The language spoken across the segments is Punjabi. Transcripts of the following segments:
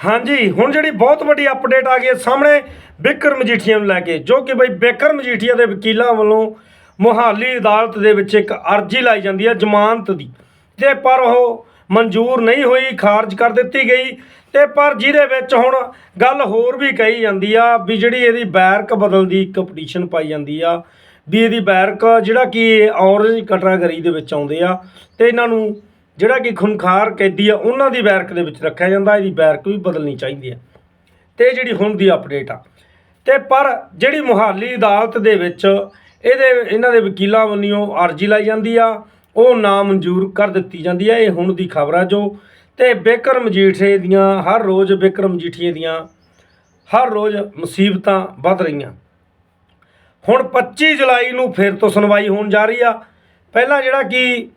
ਹਾਂਜੀ, ਹੁਣ ਜਿਹੜੀ ਬਹੁਤ ਵੱਡੀ ਅਪਡੇਟ ਆ ਗਈ ਹੈ ਸਾਹਮਣੇ ਬਿਕਰਮ ਮਜੀਠੀਆ ਨੂੰ ਲੈ ਕੇ, ਜੋ ਕਿ ਬਈ ਬਿਕਰਮ ਮਜੀਠੀਆ ਦੇ ਵਕੀਲਾਂ ਵੱਲੋਂ ਮੁਹਾਲੀ ਅਦਾਲਤ ਦੇ ਵਿੱਚ ਇੱਕ ਅਰਜ਼ੀ ਲਾਈ ਜਾਂਦੀ ਹੈ ਜ਼ਮਾਨਤ ਦੀ। ਤੇ ਪਰ ਉਹ ਮਨਜ਼ੂਰ ਨਹੀਂ ਹੋਈ, ਖਾਰਜ ਕਰ ਦਿੱਤੀ ਗਈ। ਤੇ ਪਰ ਜਿਹਦੇ ਵਿੱਚ ਹੁਣ ਗੱਲ ਹੋਰ ਵੀ ਕਹੀ ਜਾਂਦੀ ਆ ਵੀ ਜਿਹੜੀ ਇਹਦੀ ਬੈਰਕ ਬਦਲ ਦੀ ਇੱਕ ਪਟੀਸ਼ਨ ਪਾਈ ਜਾਂਦੀ ਆ, ਵੀ ਇਹਦੀ ਬੈਰਕ ਜਿਹੜਾ ਕਿ ਔਰੰਜ ਕੈਟਾਗਰੀ ਦੇ ਵਿੱਚ ਆਉਂਦੇ ਆ, ਤੇ ਇਹਨਾਂ ਨੂੰ ਜਿਹੜਾ ਕਿ ਖੁਨਖਾਰ ਕੈਦੀ ਆ, ਉਹਨਾਂ ਦੀ ਬੈਰਕ ਦੇ ਵਿੱਚ ਰੱਖਿਆ ਜਾਂਦਾ, ਇਹਦੀ ਬੈਰਕ ਵੀ ਬਦਲਣੀ ਚਾਹੀਦੀ ਹੈ ਤੇ ਇਹ ਜਿਹੜੀ ਹੁਣ ਦੀ ਅਪਡੇਟ ਆ। ਤੇ ਪਰ ਜਿਹੜੀ ਮੁਹਾਲੀ ਅਦਾਲਤ ਦੇ ਵਿੱਚ ਇਹਦੇ, ਇਹਨਾਂ ਦੇ ਵਕੀਲਾਂ ਵੱਲੋਂ ਅਰਜ਼ੀ ਲਾਈ ਜਾਂਦੀ ਆ, ਉਹ ਨਾ ਮਨਜ਼ੂਰ ਕਰ ਦਿੱਤੀ ਜਾਂਦੀ ਆ, ਇਹ ਹੁਣ ਦੀ ਖਬਰ ਆ ਜੋ। ਤੇ ਬਿਕਰਮ ਮਜੀਠੇ ਦੀਆਂ ਹਰ ਰੋਜ਼ ਬਿਕਰਮ ਮਜੀਠੀਏ ਦੀਆਂ ਹਰ ਰੋਜ਼ ਮੁਸੀਬਤਾਂ ਵੱਧ ਰਹੀਆਂ। ਹੁਣ 25 ਜੁਲਾਈ ਨੂੰ ਫਿਰ ਤੋਂ ਸੁਣਵਾਈ ਹੋਣ ਜਾ ਰਹੀ ਆ। ਪਹਿਲਾਂ ਜਿਹੜਾ ਕਿ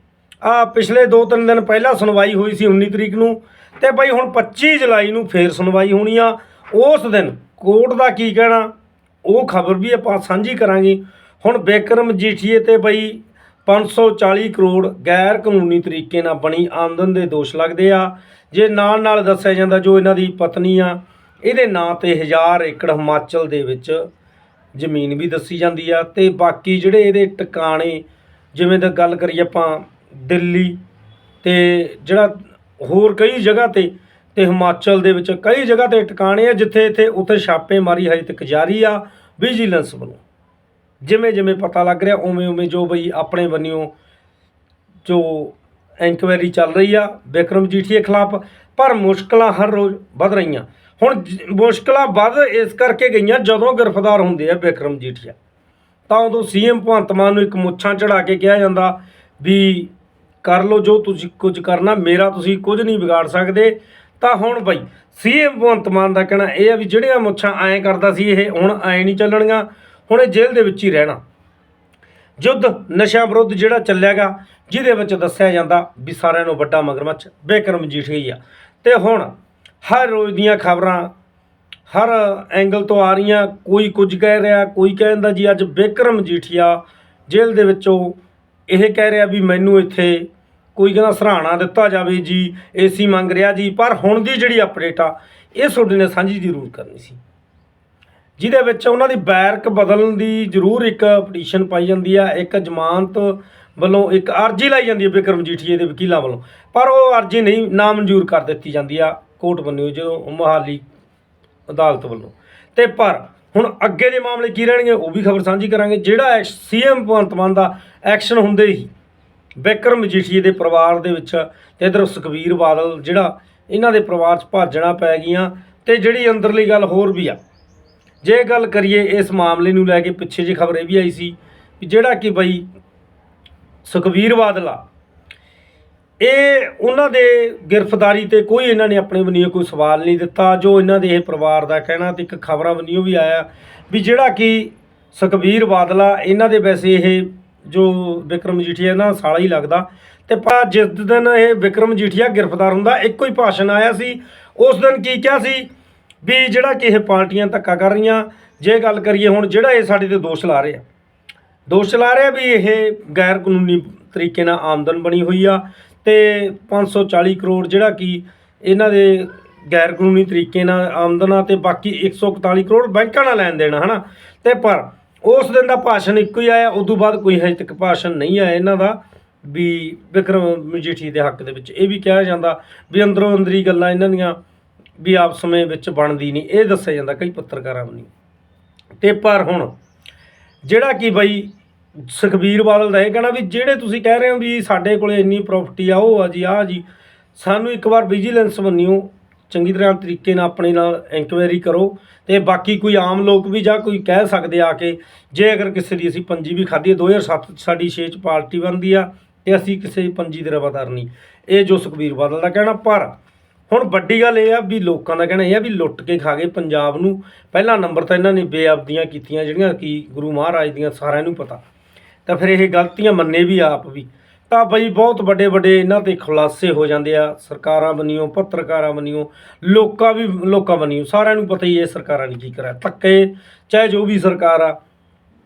ਆ ਪਿਛਲੇ 2-3 ਦਿਨ ਪਹਿਲਾਂ ਸੁਣਵਾਈ ਹੋਈ ਸੀ 19 ਤਰੀਕ ਨੂੰ ਤੇ ਬਈ ਹੁਣ 25 ਜੁਲਾਈ ਨੂੰ ਫੇਰ ਸੁਣਵਾਈ ਹੋਣੀ ਆ। ਉਸ ਦਿਨ ਕੋਰਟ ਦਾ ਕੀ ਕਹਿਣਾ? ਉਹ ਖਬਰ ਵੀ ਆਪਾਂ ਸਾਂਝੀ ਕਰਾਂਗੇ। ਹੁਣ ਬੇਕਰਮ ਜੀਠੀਏ ਤੇ ਬਈ 540 ਕਰੋੜ ਗੈਰ ਕਾਨੂੰਨੀ ਤਰੀਕੇ ਨਾਲ ਬਣੀ ਆਮਦਨ ਦੇ ਦੋਸ਼ ਲੱਗਦੇ ਆ। ਜੇ ਨਾਲ ਨਾਲ ਦੱਸਿਆ ਜਾਂਦਾ ਜੋ ਇਹਨਾਂ ਦੀ ਪਤਨੀ ਆ, ਇਹਦੇ ਨਾਂ ਤੇ 1000 ਏਕੜ ਹਿਮਾਚਲ ਦੇ ਵਿੱਚ ਜ਼ਮੀਨ ਵੀ ਦੱਸੀ ਜਾਂਦੀ ਆ ਤੇ ਬਾਕੀ ਜਿਹੜੇ ਇਹਦੇ ਟਿਕਾਣੇ, ਜਿਵੇਂ ਦਾ ਗੱਲ ਕਰੀਏ ਆਪਾਂ ਦਿੱਲੀ ਅਤੇ ਜਿਹੜਾ ਹੋਰ ਕਈ ਜਗ੍ਹਾ ਤੇ ਅਤੇ ਹਿਮਾਚਲ ਦੇ ਵਿੱਚ ਕਈ ਜਗ੍ਹਾ ਤੇ ਟਿਕਾਣੇ ਆ, ਜਿੱਥੇ ਇੱਥੇ ਉੱਥੇ ਛਾਪੇਮਾਰੀ ਹਜੇ ਤੱਕ ਜਾਰੀ ਆ, ਵਿਜੀਲੈਂਸ ਵੱਲੋਂ। ਜਿਵੇਂ ਜਿਵੇਂ ਪਤਾ ਲੱਗ ਰਿਹਾ, ਉਵੇਂ ਉਵੇਂ ਜੋ ਬਈ ਆਪਣੇ ਬੰਨਿਓ ਜੋ ਐਨਕੁਆਇਰੀ ਚੱਲ ਰਹੀ ਆ ਬਿਕਰਮ ਜੀਠੀਏ ਖਿਲਾਫ, ਪਰ ਮੁਸ਼ਕਲਾਂ ਹਰ ਰੋਜ਼ ਵੱਧ ਰਹੀਆਂ। ਹੁਣ ਜ- ਮੁਸ਼ਕਲਾਂ ਵੱਧ ਇਸ ਕਰਕੇ ਗਈਆਂ ਜਦੋਂ ਗ੍ਰਿਫਤਾਰ ਹੁੰਦੇ ਆ ਬਿਕਰਮ ਜੀਠੀਆ। ਤਾਂ ਉਦੋਂ ਸੀਐਮ ਭਗਵੰਤ ਮਾਨ ਨੂੰ ਇੱਕ ਮੁੱਛਾਂ ਚੜਾ ਕੇ ਕਿਹਾ ਜਾਂਦਾ ਵੀ ਕਰ ਲਓ ਜੋ ਤੁਸੀਂ ਕੁਝ ਕਰਨਾ, ਮੇਰਾ ਤੁਸੀਂ ਕੁਝ ਨਹੀਂ ਵਿਗਾੜ ਸਕਦੇ। ਤਾਂ ਹੁਣ ਬਈ ਸੀਐਮ ਭਗਵੰਤ ਮਾਨ ਦਾ ਕਹਿਣਾ ਇਹ ਆ ਵੀ ਜਿਹੜੀਆਂ ਮੁੱਛਾਂ ਐਂ ਕਰਦਾ ਸੀ, ਇਹ ਹੁਣ ਐਂ ਨਹੀਂ ਚੱਲਣਗੀਆਂ। ਹੁਣ ਇਹ ਜੇਲ੍ਹ ਦੇ ਵਿੱਚ ਹੀ ਰਹਿਣਾ। ਯੁੱਧ ਨਸ਼ਾ ਵਿਰੁੱਧ ਜਿਹੜਾ ਚੱਲਿਆਗਾ, ਜਿਹਦੇ ਵਿੱਚ ਦੱਸਿਆ ਜਾਂਦਾ ਵੀ ਸਾਰਿਆਂ ਨੂੰ ਵੱਡਾ ਮਗਰਮੱਛ ਬੇਕਰਮ ਜੀਠੀ ਆ। ਤੇ ਹੁਣ ਹਰ ਰੋਜ਼ ਦੀਆਂ ਖਬਰਾਂ, ਹਰ ਐਂਗਲ ਤੋਂ ਆ ਰਹੀਆਂ, ਕੋਈ ਕੁਝ ਕਹਿ ਰਿਹਾ, ਕੋਈ ਕਹਿੰਦਾ ਜੀ, ਅੱਜ ਬੇਕਰਮ ਜੀਠੀਆ ਜੇਲ੍ਹ ਦੇ ਵਿੱਚੋਂ ਇਹ ਕਹਿ ਰਿਹਾ ਵੀ ਮੈਨੂੰ ਇੱਥੇ ਕੋਈ ਕਹਿੰਦਾ ਸਰਾਣਾ ਦਿੱਤਾ ਜਾਵੇ ਜੀ ਏਸੀ ਮੰਗ ਰਿਹਾ ਜੀ, ਪਰ ਹੁਣ ਦੀ ਜਿਹੜੀ ਅਪਡੇਟ ਆ, ਇਹ ਤੁਹਾਡੇ ਨੇ ਸਾਂਝੀ ਜ਼ਰੂਰ ਕਰਨੀ ਸੀ। ਜਿਹਦੇ ਵਿੱਚ ਉਹਨਾਂ ਦੀ ਬੈਰਕ ਬਦਲਣ ਦੀ ਜ਼ਰੂਰ ਇੱਕ ਪਟੀਸ਼ਨ ਪਾਈ ਜਾਂਦੀ ਆ, ਇੱਕ ਜ਼ਮਾਨਤ ਵੱਲੋਂ ਇੱਕ ਅਰਜ਼ੀ ਲਾਈ ਜਾਂਦੀ ਹੈ ਬਿਕਰਮ ਜੀਠੀਏ ਦੇ ਵਕੀਲਾਂ ਵੱਲੋਂ। ਪਰ ਉਹ ਅਰਜ਼ੀ ਨਹੀਂ, ਨਾ ਮਨਜ਼ੂਰ ਕਰ ਦਿੱਤੀ ਜਾਂਦੀ ਆ, ਕੋਰਟ ਵੱਲੋਂ ਜੋ ਮੁਹਾਲੀ ਅਦਾਲਤ ਵੱਲੋਂ। ਤੇ ਪਰ ਹੁਣ ਅੱਗੇ ਦੇ ਮਾਮਲੇ ਕੀ ਰਹਿਣਗੇ, ਉਹ ਵੀ ਖਬਰ ਸਾਂਝੀ ਕਰਾਂਗੇ, ਜਿਹੜਾ ਸੀਐਮ ਭਗਵੰਤ ਮਾਨ ਦਾ ਐਕਸ਼ਨ ਹੁੰਦੇ ਹੀ ਬਿਕਰਮ ਮਜੀਠੀਏ ਦੇ ਪਰਿਵਾਰ ਦੇ ਵਿੱਚ ਤੇ ਇਧਰ ਸੁਖਬੀਰ ਬਾਦਲ ਜਿਹੜਾ ਇਹਨਾਂ ਦੇ ਪਰਿਵਾਰ 'ਚ ਭਾਜਣਾ ਪੈ ਗਈਆਂ ਤੇ ਜਿਹੜੀ ਅੰਦਰਲੀ ਗੱਲ ਹੋਰ ਵੀ ਆ। ਜੇ ਗੱਲ ਕਰੀਏ ਇਸ ਮਾਮਲੇ ਨੂੰ ਲੈ ਕੇ ਪਿੱਛੇ ਜੀ ਖਬਰ ਇਹ ਵੀ ਆਈ ਸੀ ਵੀ ਜਿਹੜਾ ਕਿ ਬਈ ਸੁਖਬੀਰ ਬਾਦਲ ਆ, ਇਹ ਉਹਨਾਂ ਦੇ ਗ੍ਰਿਫਤਾਰੀ ਤੇ ਕੋਈ ਇਹਨਾਂ ਨੇ ਆਪਣੇ ਵੱਲੋਂ ਕੋਈ ਸਵਾਲ ਨਹੀਂ ਦਿੱਤਾ, ਜੋ ਇਹਨਾਂ ਦੇ ਇਹ ਪਰਿਵਾਰ ਦਾ ਕਹਿਣਾ ਤੇ ਇੱਕ ਖਬਰਾਂ ਵੱਲੋਂ ਵੀ ਆਇਆ ਵੀ ਜਿਹੜਾ ਕਿ ਸੁਖਬੀਰ ਬਾਦਲ ਆ, ਇਹਨਾਂ ਦੇ ਵੈਸੇ ਇਹ ਜੋ ਵਿਕਰਮ ਜੀਠੀਆ ਇਹਨਾਂ ਸਾਲਾ ਹੀ ਲੱਗਦਾ। ਤੇ ਪਰ ਜਿਸ ਦਿਨ ਇਹ ਵਿਕਰਮ ਜੀਠੀਆ ਗ੍ਰਿਫਤਾਰ ਹੁੰਦਾ, ਇੱਕੋ ਹੀ ਭਾਸ਼ਣ ਆਇਆ ਸੀ। ਉਸ ਦਿਨ ਕੀ ਕਿਹਾ ਸੀ? ਵੀ ਜਿਹੜਾ ਕਿ ਇਹ ਪਾਰਟੀਆਂ ਧੱਕਾ ਕਰ ਰਹੀਆਂ, ਜੇ ਗੱਲ ਕਰੀਏ ਹੁਣ ਜਿਹੜਾ ਇਹ ਸਾਡੇ ਤੇ ਦੋਸ਼ ਲਾ ਰਹੇ। ਆ ਦੋਸ਼ ਲਾ ਰਿਹਾ ਵੀ ਇਹ ਗੈਰ ਕਾਨੂੰਨੀ ਤਰੀਕੇ ਨਾਲ ਆਮਦਨ ਬਣੀ ਹੋਈ ਆ ਤੇ 540 ਕਰੋੜ ਜਿਹੜਾ ਕਿ ਇਹਨਾਂ ਦੇ ਗੈਰ ਕਾਨੂੰਨੀ ਤਰੀਕੇ ਨਾਲ ਆਮਦਨ ਆ ਤੇ ਬਾਕੀ 141 ਕਰੋੜ ਬੈਂਕਾਂ ਨਾਲ ਲੈਣ ਦੇਣਾ ਹਨਾ? ਤੇ ਪਰ ਉਸ ਦਿਨ ਦਾ ਭਾਸ਼ਣ ਇੱਕੋ ਹੀ ਆਇਆ, ਉਦੋਂ ਬਾਅਦ ਕੋਈ ਹਜੇ ਤੱਕ ਭਾਸ਼ਣ ਨਹੀਂ ਆਇਆ ਇਹਨਾਂ ਦਾ, ਵੀ ਵਿਕਰਮ ਮਜੀਠੀ ਦੇ ਹੱਕ ਦੇ ਵਿੱਚ। ਇਹ ਵੀ ਕਿਹਾ ਜਾਂਦਾ ਵੀ ਅੰਦਰੋਂ ਅੰਦਰੀ ਗੱਲਾਂ ਇਹਨਾਂ ਦੀਆਂ ਵੀ ਆਪ ਸਮੇਂ ਵਿੱਚ ਬਣਦੀ ਨਹੀਂ, ਇਹ ਦੱਸਿਆ ਜਾਂਦਾ ਕਈ ਪੱਤਰਕਾਰਾਂ ਵੱਲੋਂ ਤੇ ਪਰ ਹੁਣ ਜਿਹੜਾ ਕਿ ਬਈ ਸੁਖਬੀਰ ਬਾਦਲ ਦਾ ਇਹ ਕਹਿਣਾ ਵੀ ਜਿਹੜੇ ਤੁਸੀਂ ਕਹਿ ਰਹੇ ਹੋ ਵੀ ਸਾਡੇ ਕੋਲੇ ਇੰਨੀ ਪ੍ਰਾਪਰਟੀ ਆ, ਉਹ ਆ ਜੀ ਆ ਜੀ, ਸਾਨੂੰ ਇੱਕ ਵਾਰ ਵਿਜੀਲੈਂਸ ਬੰਨਿਓ ਚੰਗੀ ਤਰ੍ਹਾਂ ਤਰੀਕੇ ਨਾਲ ਆਪਣੇ ਨਾਲ ਇਨਕੁਆਇਰੀ ਕਰੋ ਤੇ ਬਾਕੀ ਕੋਈ ਆਮ ਲੋਕ ਵੀ ਜਾਂ ਕੋਈ ਕਹਿ ਸਕਦੇ ਆ ਕੇ, ਜੇ ਅਗਰ ਕਿਸੇ ਦੀ ਅਸੀਂ ਪੰਜੀ ਵੀ ਖਾਧੀ ਹੈ 2007 'ਚ ਸਾਡੀ 6 ਚ ਪਾਰਟੀ ਬਣਦੀ ਆ ਤੇ ਅਸੀਂ ਕਿਸੇ ਪੰਜੀ ਦੇ ਰਵਾਦਾਰ ਨਹੀਂ ਇਹ ਜੋ ਸੁਖਬੀਰ ਬਾਦਲ ਦਾ ਕਹਿਣਾ, ਪਰ ਹੁਣ ਵੱਡੀ ਗੱਲ ਇਹ ਆ ਵੀ ਲੋਕਾਂ ਦਾ ਕਹਿਣਾ ਇਹ ਆ ਵੀ ਲੁੱਟ ਕੇ ਖਾ ਗਏ ਪੰਜਾਬ ਨੂੰ। ਪਹਿਲਾ ਨੰਬਰ ਤਾਂ ਇਹਨਾਂ ਨੇ ਬੇਅਬਦੀਆਂ ਕੀਤੀਆਂ, ਜਿਹੜੀਆਂ ਕਿ ਗੁਰੂ ਮਹਾਰਾਜ ਦੀਆਂ ਸਾਰਿਆਂ ਨੂੰ ਪਤਾ। ਤਾਂ ਫਿਰ ਇਹ ਗਲਤੀਆਂ ਮੰਨੇ ਵੀ ਆਪ ਵੀ। ਤਾਂ ਬਈ ਬਹੁਤ ਵੱਡੇ ਵੱਡੇ ਇਹਨਾਂ ਤੇ ਖੁਲਾਸੇ ਹੋ ਜਾਂਦੇ ਆ, ਸਰਕਾਰਾਂ ਬੰਨਿਓ ਪੱਤਰਕਾਰਾਂ ਬੰਨਿਓ ਲੋਕਾਂ ਵੀ, ਲੋਕਾਂ ਬੰਨਿਓ ਸਾਰਿਆਂ ਨੂੰ ਪਤਾ ਹੀ ਇਹ ਸਰਕਾਰਾਂ ਨੇ ਕੀ ਕਰਿਆ, ਧੱਕੇ, ਚਾਹੇ ਜੋ ਵੀ ਸਰਕਾਰ ਆ,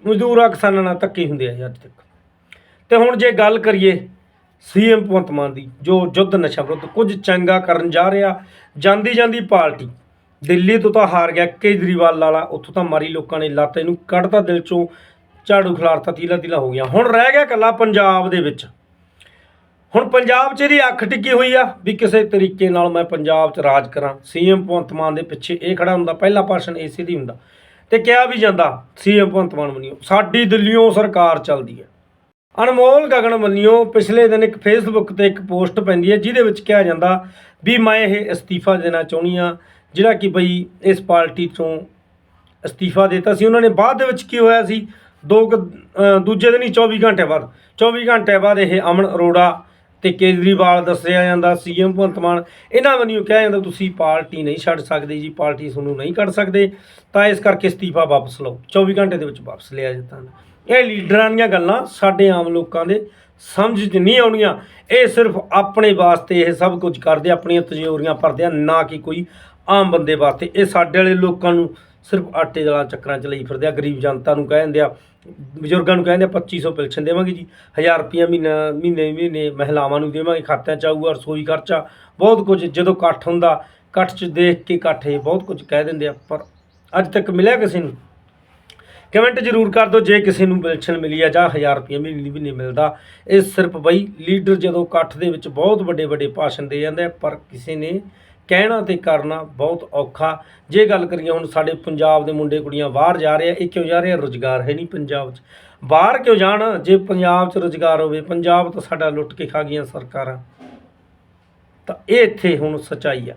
ਮਜ਼ਦੂਰਾਂ, ਕਿਸਾਨਾਂ ਨਾਲ ਧੱਕੇ ਹੁੰਦੇ ਆ ਜੀ ਅੱਜ ਤੱਕ। ਤੇ ਹੁਣ ਜੇ ਗੱਲ ਕਰੀਏ ਸੀਐਮ ਭਗਵੰਤ ਮਾਨ ਦੀ, ਜੋ ਯੁੱਧ ਨਸ਼ਾ ਵਿਰੁੱਧ ਕੁਝ ਚੰਗਾ ਕਰਨ ਜਾ ਰਿਹਾ, ਜਾਂਦੀ ਜਾਂਦੀ ਪਾਰਟੀ, ਦਿੱਲੀ ਤੋਂ ਤਾਂ ਹਾਰ ਗਿਆ ਕੇਜਰੀਵਾਲ ਵਾਲਾ ਉੱਥੋਂ ਤਾਂ ਮਾਰੀ ਲੋਕਾਂ ਨੇ ਲੱਤ ਇਹਨੂੰ ਕੱਢਤਾ ਦਿਲ ਚੋਂ, ਝਾੜੂ ਖਿਲਾਰਤਾ ਤੀਲਾ ਤੀਲਾ ਹੋ ਗਿਆ। ਹੁਣ ਰਹਿ ਗਿਆ ਕੱਲਾ ਪੰਜਾਬ ਦੇ ਵਿੱਚ। ਹੁਣ ਪੰਜਾਬ 'ਚ ਇਹਦੀ ਅੱਖ ਟਿੱਕੀ ਹੋਈ ਆ ਵੀ ਕਿਸੇ ਤਰੀਕੇ ਨਾਲ ਮੈਂ ਪੰਜਾਬ 'ਚ ਰਾਜ ਕਰਾਂ। ਸੀਐਮ ਭਗਵੰਤ ਮਾਨ ਦੇ ਪਿੱਛੇ ਇਹ ਖੜਾ ਹੁੰਦਾ ਪਹਿਲਾ ਭਾਸ਼ਣ ਇਸੇ ਦੀ ਹੁੰਦਾ। ਤੇ ਕਿਹਾ ਵੀ ਜਾਂਦਾ ਸੀਐਮ ਭਗਵੰਤ ਮਾਨ ਮੰਨਿਓ ਸਾਡੀ ਦਿੱਲੀੋਂ ਸਰਕਾਰ ਚੱਲਦੀ ਹੈ। ਅਨਮੋਲ ਗਗਨ ਮੰਨਿਓ ਪਿਛਲੇ ਦਿਨ ਇੱਕ ਫੇਸਬੁੱਕ ਤੇ ਇੱਕ ਪੋਸਟ ਪੈਂਦੀ ਹੈ ਜਿਹਦੇ ਵਿੱਚ ਕਿਹਾ ਜਾਂਦਾ ਵੀ ਮੈਂ ਇਹ ਅਸਤੀਫਾ ਦੇਣਾ ਚਾਹੁੰਦੀ ਆ ਜਿਹੜਾ ਕਿ ਬਈ ਇਸ ਪਾਰਟੀ ਤੋਂ ਅਸਤੀਫਾ ਦਿੱਤਾ ਸੀ। ਉਹਨਾਂ ਨੇ ਬਾਅਦ ਦੇ ਵਿੱਚ ਕੀ ਹੋਇਆ ਸੀ? ਦੋ ਕੁ, ਦੂਜੇ ਦਿਨ ਹੀ 24 ਘੰਟੇ ਬਾਅਦ 24 ਘੰਟੇ ਬਾਅਦ ਇਹ ਅਮਨ ਅਰੋੜਾ ਤੇ ਕੇਜਰੀਵਾਲ ਦੱਸਿਆ ਜਾਂਦਾ, ਸੀਐਮ ਭਗਵੰਤ ਮਾਨ, ਇਹਨਾਂ ਵੱਲੋਂ ਕਿਹਾ ਜਾਂਦਾ ਤੁਸੀਂ ਪਾਰਟੀ ਨਹੀਂ ਛੱਡ ਸਕਦੇ ਜੀ, ਪਾਰਟੀ ਤੁਹਾਨੂੰ ਨਹੀਂ ਕੱਢ ਸਕਦੇ, ਤਾਂ ਇਸ ਕਰਕੇ ਅਸਤੀਫਾ ਵਾਪਸ ਲਓ। 24 ਘੰਟੇ ਦੇ ਵਿੱਚ ਵਾਪਸ ਲਿਆ ਜਾਂਦਾ ਇਹ ਲੀਡਰਾਂ ਦੀਆਂ ਗੱਲਾਂ ਸਾਡੇ ਆਮ ਲੋਕਾਂ ਦੇ ਸਮਝ 'ਚ ਨਹੀਂ ਆਉਣੀਆਂ। ਇਹ ਸਿਰਫ ਆਪਣੇ ਵਾਸਤੇ ਇਹ ਸਭ ਕੁਝ ਕਰਦੇ, ਆਪਣੀਆਂ ਤਜੋਰੀਆਂ ਭਰਦੇ ਆ, ਨਾ ਕਿ ਕੋਈ ਆਮ ਬੰਦੇ ਵਾਸਤੇ। ਇਹ ਸਾਡੇ ਵਾਲੇ ਲੋਕਾਂ ਨੂੰ ਸਿਰਫ ਆਟੇ ਦਾਲਾਂ ਚੱਕਰਾਂ 'ਚ ਲਈ ਫਿਰਦੇ ਆ ਗਰੀਬ ਜਨਤਾ ਨੂੰ ਕਹਿ ਦਿੰਦੇ ਆ ਬਜ਼ੁਰਗਾਂ ਨੂੰ ਕਹਿੰਦੇ ਆ 2500 ਪੈਨਸ਼ਨ ਦੇਵਾਂਗੇ ਜੀ 1000 ਰੁਪਿਆ ਮਹੀਨਾ ਮਹੀਨੇ ਮਹੀਨੇ ਮਹਿਲਾਵਾਂ ਨੂੰ ਦੇਵਾਂਗੇ ਖਾਤਿਆਂ 'ਚ ਆਊਗਾ ਰਸੋਈ ਖਰਚਾ ਬਹੁਤ ਕੁਝ ਜਦੋਂ ਇਕੱਠ ਹੁੰਦਾ ਇਕੱਠ 'ਚ ਦੇਖ ਕੇ ਇਕੱਠੇ ਬਹੁਤ ਕੁਝ ਕਹਿ ਦਿੰਦੇ ਆ ਪਰ ਅੱਜ ਤੱਕ ਮਿਲਿਆ ਕਿਸੇ ਨੂੰ? ਕਮੈਂਟ ਜ਼ਰੂਰ ਕਰ ਦਿਓ ਜੇ ਕਿਸੇ ਨੂੰ ਪੈਨਸ਼ਨ ਮਿਲੀ ਆ ਜਾਂ 1000 ਰੁਪਏ ਮਹੀਨੇ ਵੀ ਨਹੀਂ ਮਿਲਦਾ ਇਹ ਸਿਰਫ ਬਈ ਲੀਡਰ ਜਦੋਂ ਇਕੱਠ ਦੇ ਵਿੱਚ ਬਹੁਤ ਵੱਡੇ ਵੱਡੇ ਭਾਸ਼ਣ ਦੇ ਜਾਂਦੇ ਆ, ਪਰ ਕਿਸੇ ਨੇ ਕਹਿਣਾ ਤੇ ਕਰਨਾ ਬਹੁਤ ਔਖਾ। ਜੇ ਗੱਲ ਕਰੀਏ ਹੁਣ ਸਾਡੇ ਪੰਜਾਬ ਦੇ ਮੁੰਡੇ ਕੁੜੀਆਂ ਬਾਹਰ ਜਾ ਰਹੇ ਆ, ਇਹ ਕਿਉਂ ਜਾ ਰਹੇ ਆ? ਰੋਜ਼ਗਾਰ ਹੈ ਨਹੀਂ ਪੰਜਾਬ 'ਚ। ਬਾਹਰ ਕਿਉਂ ਜਾਣ? ਜੇ ਪੰਜਾਬ 'ਚ ਰੋਜ਼ਗਾਰ ਹੋਵੇ, ਪੰਜਾਬ ਤਾਂ ਸਾਡਾ ਲੁੱਟ ਕੇ ਖਾ ਗਈਆਂ ਸਰਕਾਰਾਂ। ਤਾਂ ਇਹ ਇੱਥੇ ਹੁਣ ਸਚਾਈ ਆ।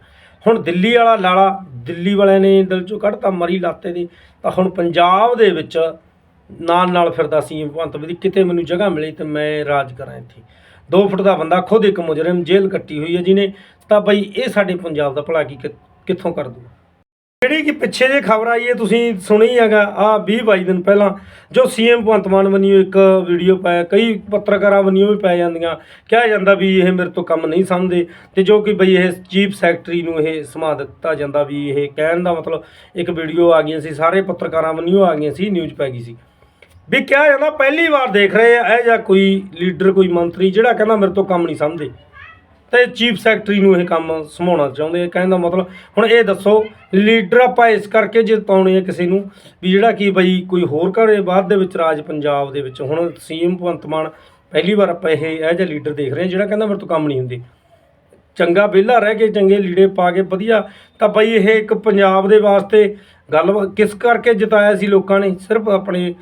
ਹੁਣ ਦਿੱਲੀ ਵਾਲਾ ਲਾਲਾ, ਦਿੱਲੀ ਵਾਲਿਆਂ ਨੇ ਦਿਲ ਚੋਂ ਕੱਢਤਾ ਮਰੀ ਲਾਤੇ ਦੀ ਤਾਂ ਹੁਣ ਪੰਜਾਬ ਦੇ ਵਿੱਚ ਨਾਲ ਨਾਲ ਫਿਰਦਾ ਸੀ ਭਗਵੰਤ ਵੀ ਕਿਤੇ ਮੈਨੂੰ ਜਗ੍ਹਾ ਮਿਲੀ ਤੇ ਮੈਂ ਰਾਜ ਕਰਾਂ ਇੱਥੇ। 2 ਫੁੱਟ ਦਾ ਬੰਦਾ ਖੁਦ ਇੱਕ ਮੁਜਰਮ ਜੇਲ੍ਹ ਕੱਟੀ ਹੋਈ ਹੈ ਜਿਹਨੇ ਤਾਂ ਬਈ ਇਹ ਸਾਡੇ ਪੰਜਾਬ ਦਾ ਭਲਾ ਕੀ ਕਿੱਥੋਂ ਕਰ ਦੂ ਜਿਹੜੀ ਕਿ ਪਿੱਛੇ ਜੇ ਖਬਰ ਆਈ ਹੈ, ਤੁਸੀਂ ਸੁਣੀ ਹੈਗਾ ਆ 20 22 ਦਿਨ ਪਹਿਲਾਂ ਜੋ ਸੀਐਮ ਭਗਵੰਤ ਮਾਨ ਵੱਲੋਂ ਇੱਕ ਵੀਡੀਓ ਪਾਇਆ ਕਈ ਪੱਤਰਕਾਰਾਂ ਵੰਨਿਓ ਵੀ ਪੈ ਜਾਂਦੀਆਂ, ਕਿਹਾ ਜਾਂਦਾ ਵੀ ਇਹ ਮੇਰੇ ਤੋਂ ਕੰਮ ਨਹੀਂ ਸਮਝਦੇ ਤੇ ਜੋ ਕਿ ਬਈ ਇਹ ਚੀਫ ਸੈਕਟਰੀ ਨੂੰ ਇਹ ਸਮਾ ਦਿੱਤਾ ਜਾਂਦਾ ਵੀ ਇਹ ਕਹਿਣ ਦਾ ਮਤਲਬ ਇੱਕ ਵੀਡੀਓ ਆ ਗਈਆਂ ਸੀ, ਸਾਰੇ ਪੱਤਰਕਾਰਾਂ ਵੰਨਿਓ ਆ ਗਈਆਂ ਸੀ ਨਿਊਜ਼ ਪੈ ਗਈ ਸੀ। ਵੀ ਕਿਹਾ ਜਾਂਦਾ ਪਹਿਲੀ ਵਾਰ ਦੇਖ ਰਹੇ ਆ, ਇਹ ਜਾਂ ਕੋਈ ਲੀਡਰ, ਕੋਈ ਮੰਤਰੀ ਜਿਹੜਾ ਕਹਿੰਦਾ ਮੇਰੇ ਤੋਂ ਕੰਮ ਨਹੀਂ ਸਮਝਦੇ। ਤੇ ਚੀਫ ਸੈਕਟਰੀ ਨੂੰ ਇਹ ਕੰਮ ਸਮਾਉਣਾ ਚਾਹੁੰਦੇ ਆ। ਕਹਿਣ ਦਾ ਮਤਲਬ, ਹੁਣ ਇਹ ਦੱਸੋ, ਲੀਡਰ ਆਪਾਂ ਇਸ ਕਰਕੇ ਜਿਤਾਉਣੇ ਆ ਕਿਸੇ ਨੂੰ ਵੀ ਜਿਹੜਾ ਕਿ ਬਈ ਕੋਈ ਹੋਰ ਕਰੇ ਬਾਅਦ ਦੇ ਵਿੱਚ ਰਾਜ ਪੰਜਾਬ ਦੇ ਵਿੱਚ। ਹੁਣ ਸੀਐਮ ਭਗਵੰਤ ਮਾਨ ਪਹਿਲੀ ਵਾਰ ਆਪਾਂ ਇਹ ਇਹ ਜਿਹਾ ਲੀਡਰ ਦੇਖ ਰਹੇ ਹਾਂ ਜਿਹੜਾ ਕਹਿੰਦਾ ਮੇਰੇ ਤੋਂ ਕੰਮ ਨਹੀਂ ਹੁੰਦੇ। ਚੰਗਾ ਵਿਹਲਾ ਰਹਿ ਕੇ ਚੰਗੇ ਲੀੜੇ ਪਾ ਕੇ ਵਧੀਆ। ਤਾਂ ਬਈ ਇਹ ਇੱਕ ਪੰਜਾਬ ਦੇ ਵਾਸਤੇ ਗੱਲ ਕਿਸ ਕਰਕੇ ਜਿਤਾਇਆ ਸੀ ਲੋਕਾਂ ਨੇ? ਸਿਰਫ ਆਪਣੇ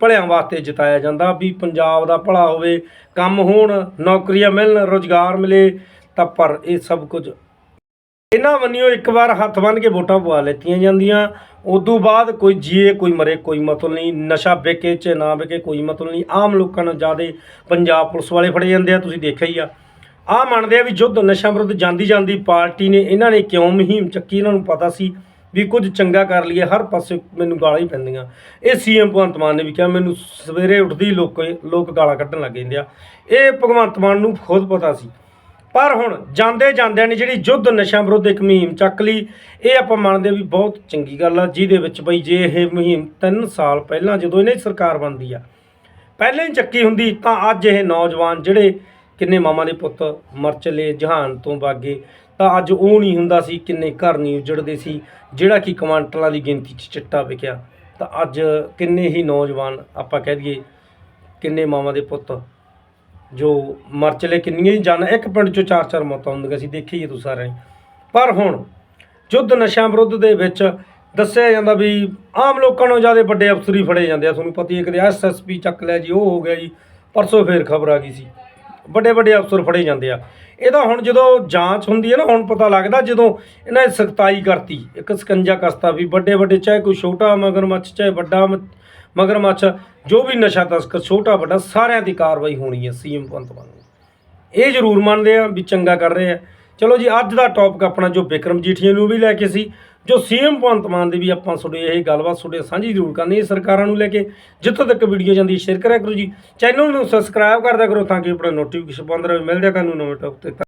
ਭਲਿਆਂ ਵਾਸਤੇ ਜਿਤਾਇਆ ਜਾਂਦਾ। ਵੀ ਪੰਜਾਬ ਦਾ ਭਲਾ ਹੋਵੇ, ਕੰਮ ਹੋਣ, ਨੌਕਰੀਆਂ ਮਿਲਣ, ਰੋਜ਼ਗਾਰ ਮਿਲੇ ਤਾਂ ਪਰ ਇਹ ਸਭ ਕੁਝ ਇਹਨਾਂ ਵੱਲੋਂ ਇੱਕ ਵਾਰ ਹੱਥ ਬੰਨ੍ਹ ਕੇ ਵੋਟਾਂ ਪਵਾ ਲੈਤੀਆਂ ਜਾਂਦੀਆਂ। ਉਦੋਂ ਬਾਅਦ ਕੋਈ ਜੀਏ, ਕੋਈ ਮਰੇ, ਕੋਈ ਮਤਲਬ ਨਹੀਂ। ਨਸ਼ਾ ਵਿਕੇ ਚ ਨਾ ਵਿਕੇ ਕੋਈ ਮਤਲਬ ਨਹੀਂ। ਆਮ ਲੋਕਾਂ ਨੂੰ ਜ਼ਿਆਦੇ ਪੰਜਾਬ ਪੁਲਿਸ ਵਾਲੇ ਫੜੇ ਜਾਂਦੇ ਆ, ਤੁਸੀਂ ਦੇਖਿਆ ਹੀ ਆ। ਆ ਮੰਨਦੇ ਆ ਵੀ ਯੁੱਧ ਨਸ਼ਾ ਵਿਰੁੱਧ ਜਾਂਦੀ ਜਾਂਦੀ ਪਾਰਟੀ ਨੇ ਇਹਨਾਂ ਨੇ ਕਿਉਂ ਮੁਹਿੰਮ ਚੱਕੀ? ਇਹਨਾਂ ਨੂੰ ਪਤਾ ਸੀ ਵੀ ਕੁਝ ਚੰਗਾ ਕਰ ਲਈਏ, ਹਰ ਪਾਸੇ ਮੈਨੂੰ ਗਾਲਾਂ ਹੀ ਪੈਂਦੀਆਂ। ਇਹ ਸੀਐਮ ਭਗਵੰਤ ਮਾਨ ਨੇ ਵੀ ਕਿਹਾ, ਮੈਨੂੰ ਸਵੇਰੇ ਉੱਠਦੀ ਲੋਕ ਲੋਕ ਗਾਲਾਂ ਕੱਢਣ ਲੱਗ ਜਾਂਦੇ ਆ। ਇਹ ਭਗਵੰਤ ਮਾਨ ਨੂੰ ਖੁਦ ਪਤਾ ਸੀ। ਪਰ ਹੁਣ ਜਾਂਦੇ ਜਾਂਦਿਆਂ ਨੇ ਜਿਹੜੀ ਯੁੱਧ ਨਸ਼ਾ ਵਿਰੁੱਧ ਇੱਕ ਮੁਹਿੰਮ ਚੱਕ ਲਈ, ਇਹ ਆਪਾਂ ਮੰਨਦੇ ਵੀ ਬਹੁਤ ਚੰਗੀ ਗੱਲ ਆ, ਜਿਹਦੇ ਵਿੱਚ ਬਈ ਜੇ ਇਹ ਮੁਹਿੰਮ 3 ਸਾਲ ਪਹਿਲਾਂ ਜਦੋਂ ਇਹਨਾਂ ਦੀ ਸਰਕਾਰ ਬਣਦੀ ਆ, ਪਹਿਲਾਂ ਹੀ ਚੱਕੀ ਹੁੰਦੀ, ਤਾਂ ਅੱਜ ਇਹ ਨੌਜਵਾਨ ਜਿਹੜੇ ਕਿੰਨੇ ਮਾਮਾ ਦੇ ਪੁੱਤ ਮਰ ਚਲੇ ਜਹਾਨ ਤੋਂ ਬਾਗੇ, ਤਾਂ ਅੱਜ ਉਹ ਨਹੀਂ ਹੁੰਦਾ ਸੀ, ਕਿੰਨੇ ਘਰ ਨਹੀਂ ਉਜੜਦੇ ਸੀ, ਜਿਹੜਾ ਕਿ ਕਮਾਂਟਲਾਂ ਦੀ ਗਿਣਤੀ 'ਚ ਚਿੱਟਾ ਵਿਕਿਆ। ਤਾਂ ਅੱਜ ਕਿੰਨੇ ਹੀ ਨੌਜਵਾਨ ਆਪਾਂ ਕਹਿ ਦਈਏ, ਕਿੰਨੇ ਮਾਮਾ ਦੇ ਪੁੱਤ ਜੋ ਮਰ ਚਲੇ ਕਿੰਨੀਆਂ ਹੀ ਜਾਨਾਂ, ਇੱਕ ਪਿੰਡ ਚੋਂ ਚਾਰ ਚਾਰ ਮੌਤਾਂ ਹੁੰਦੀਆਂ ਸੀ ਦੇਖੀ ਹੀ ਤੁਸੀਂ ਸਾਰਿਆਂ ਪਰ ਹੁਣ ਯੁੱਧ ਨਸ਼ਿਆਂ ਵਿਰੁੱਧ ਦੇ ਵਿੱਚ ਦੱਸਿਆ ਜਾਂਦਾ ਵੀ ਆਮ ਲੋਕਾਂ ਨੂੰ ਜ਼ਿਆਦਾ ਵੱਡੇ ਅਫਸਰ ਹੀ ਫੜੇ ਜਾਂਦੇ ਆ। ਤੁਹਾਨੂੰ ਪਤਾ ਹੀ ਹੈ ਕਦੇ ਐਸਐਸਪੀ ਚੱਕ ਲਿਆ ਜੀ, ਉਹ ਹੋ ਗਿਆ ਜੀ, ਪਰਸੋਂ ਫੇਰ ਖਬਰ ਆ ਗਈ ਸੀ। ਵੱਡੇ ਵੱਡੇ ਅਫਸਰ ਫੜੇ ਜਾਂਦੇ ਆ। ਇਹਦਾ ਹੁਣ ਜਦੋਂ ਜਾਂਚ ਹੁੰਦੀ ਹੈ ਨਾ, ਹੁਣ ਪਤਾ ਲੱਗਦਾ ਜਦੋਂ ਇਹਨਾਂ ਨੇ ਸਖਤਾਈ ਕਰਤੀ, ਇੱਕ ਸਕੰਜਾ ਕਸਤਾ ਵੀ ਵੱਡੇ ਵੱਡੇ, ਚਾਹੇ ਕੋਈ ਛੋਟਾ ਮਗਰਮੱਛ, ਚਾਹੇ ਵੱਡਾ ਮ- ਮਗਰਮੱਛ, ਜੋ ਵੀ ਨਸ਼ਾ ਤਸਕਰ ਛੋਟਾ ਵੱਡਾ ਸਾਰਿਆਂ ਦੀ ਕਾਰਵਾਈ ਹੋਣੀ ਹੈ ਸੀਐਮ ਭਗਵੰਤ ਮਾਨ ਨੂੰ। ਇਹ ਜ਼ਰੂਰ ਮੰਨਦੇ ਆ ਵੀ ਚੰਗਾ ਕਰ ਰਹੇ ਆ। ਚਲੋ ਜੀ, ਅੱਜ ਦਾ ਟੌਪਿਕ ਆਪਣਾ ਜੋ ਬਿਕਰਮ ਜੀਠੀਆ ਨੂੰ ਵੀ ਲੈ ਕੇ ਸੀ, ਜੋ ਸੀਐਮ ਭਗਵੰਤ ਮਾਨ ਦੀ ਵੀ ਆਪਾਂ ਤੁਹਾਡੇ ਇਹ ਗੱਲਬਾਤ ਤੁਹਾਡੇ ਸਾਂਝੀ ਜ਼ਰੂਰ ਕਰਨੀ ਹੈ ਸਰਕਾਰਾਂ ਨੂੰ ਲੈ ਕੇ। ਜਿੱਥੋਂ ਤੱਕ ਵੀਡੀਓ ਜਾਂਦੀ ਸ਼ੇਅਰ ਕਰਿਆ ਕਰੋ ਜੀ। ਚੈਨਲ ਨੂੰ ਸਬਸਕ੍ਰਾਈਬ ਕਰਦਾ ਕਰੋ ਤਾਂ ਕਿ ਆਪਣਾ ਨੋਟੀਫਿਕੇਸ਼ਨ ਬੰਦ ਰਹੇ। ਮਿਲਦੇ ਆ ਤੁਹਾਨੂੰ ਨਵੇਂ ਟੌਪਿਕ ਤੇ।